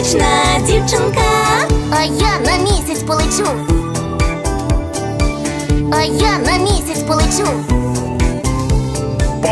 місячна дівчинка. А я на місяць полечу. А я на місяць полечу.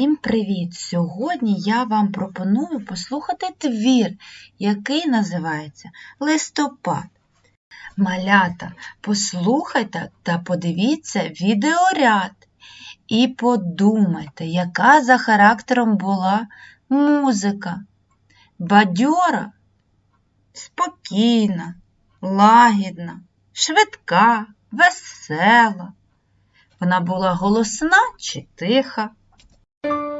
всім привіт! Сьогодні я вам пропоную послухати твір, який називається Листопад. Малята, послухайте та подивіться відеоряд і подумайте, яка за характером була музика. Бадьора, спокійна, лагідна, швидка, весела. Вона була голосна чи тиха. Отож,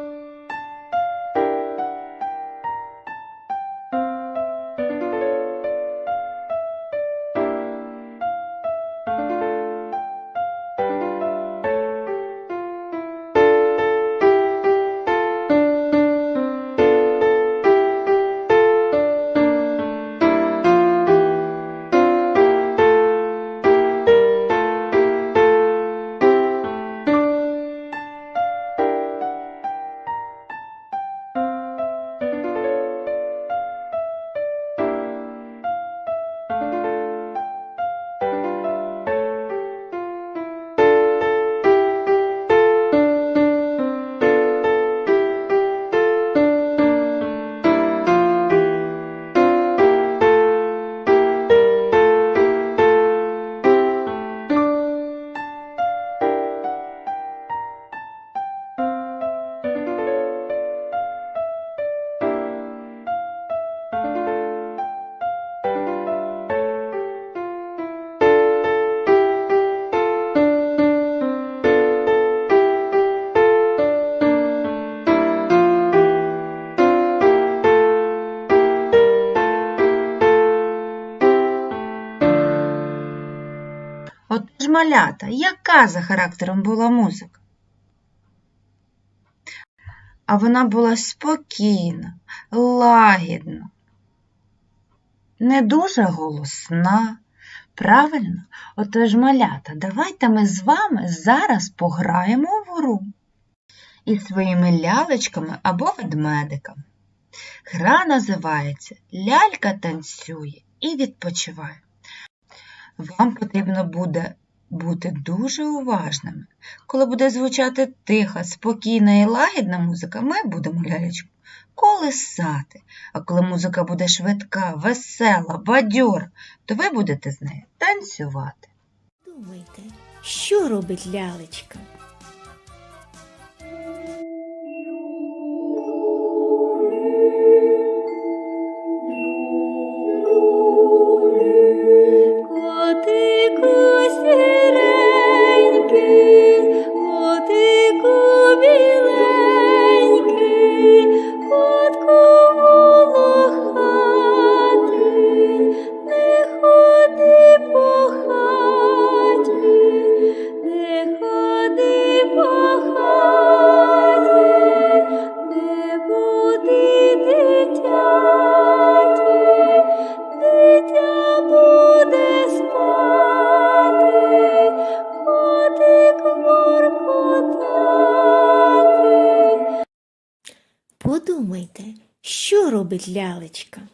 малята, яка за характером була музика? А вона була спокійна, лагідна, не дуже голосна. Правильно? Отож, малята, давайте ми з вами зараз пограємо в гру із своїми лялечками або ведмедиками. Гра називається Лялька танцює і відпочиває. Вам потрібно буде бути дуже уважними. Коли буде звучати тиха, спокійна і лагідна музика, ми будемо лялечку колисати. А коли музика буде швидка, весела, бадьора, то ви будете з нею танцювати. Думайте, що робить лялечка? Робить лялечка?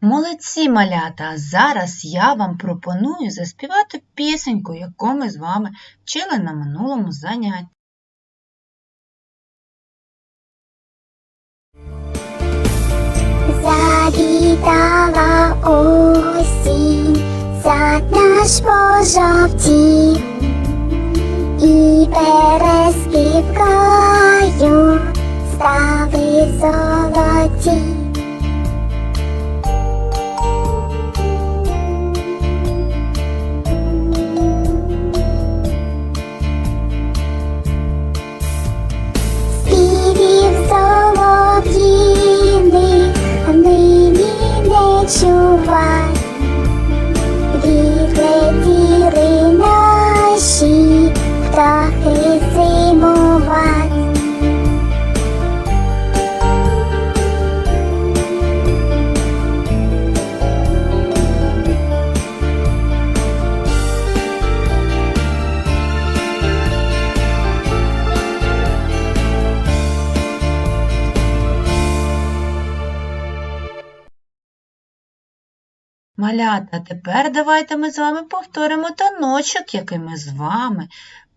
Молодці малята! Зараз я вам пропоную заспівати пісеньку, яку ми з вами вчили на минулому занятті. Завітала осінь, сад наш пожовтів, і березки Малята, тепер давайте ми з вами повторимо таночок, який ми з вами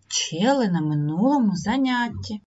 вчили на минулому занятті.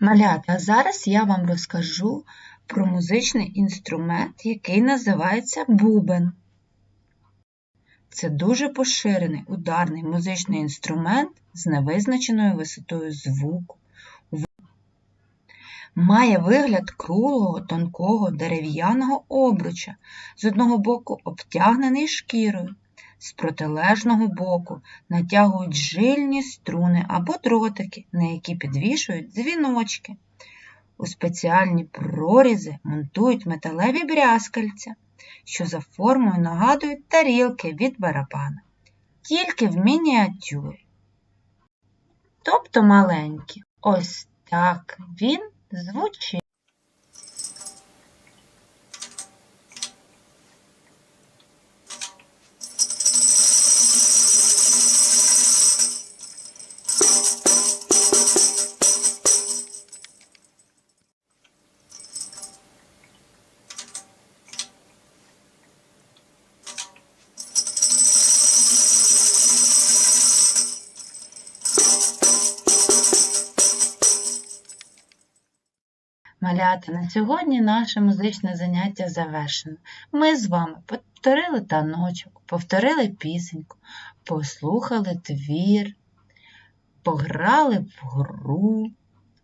Малята, зараз я вам розкажу про музичний інструмент, який називається бубен. Це дуже поширений ударний музичний інструмент з невизначеною висотою звуку. Має вигляд круглого тонкого дерев'яного обруча, з одного боку обтягнений шкірою, з протилежного боку натягують жильні струни або дротики, на які підвішують дзвіночки. У спеціальні прорізи монтують металеві брязкальця, що за формою нагадують тарілки від барабана, тільки в мініатюрі. Тобто маленькі. Ось так він звучить. Малята, на сьогодні наше музичне заняття завершено. Ми з вами повторили таночок, повторили пісеньку, послухали твір, пограли в гру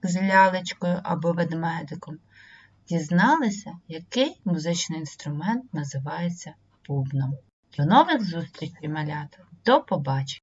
з лялечкою або ведмедиком, дізналися, який музичний інструмент називається бубном. До нових зустрічей, малята! До побачення!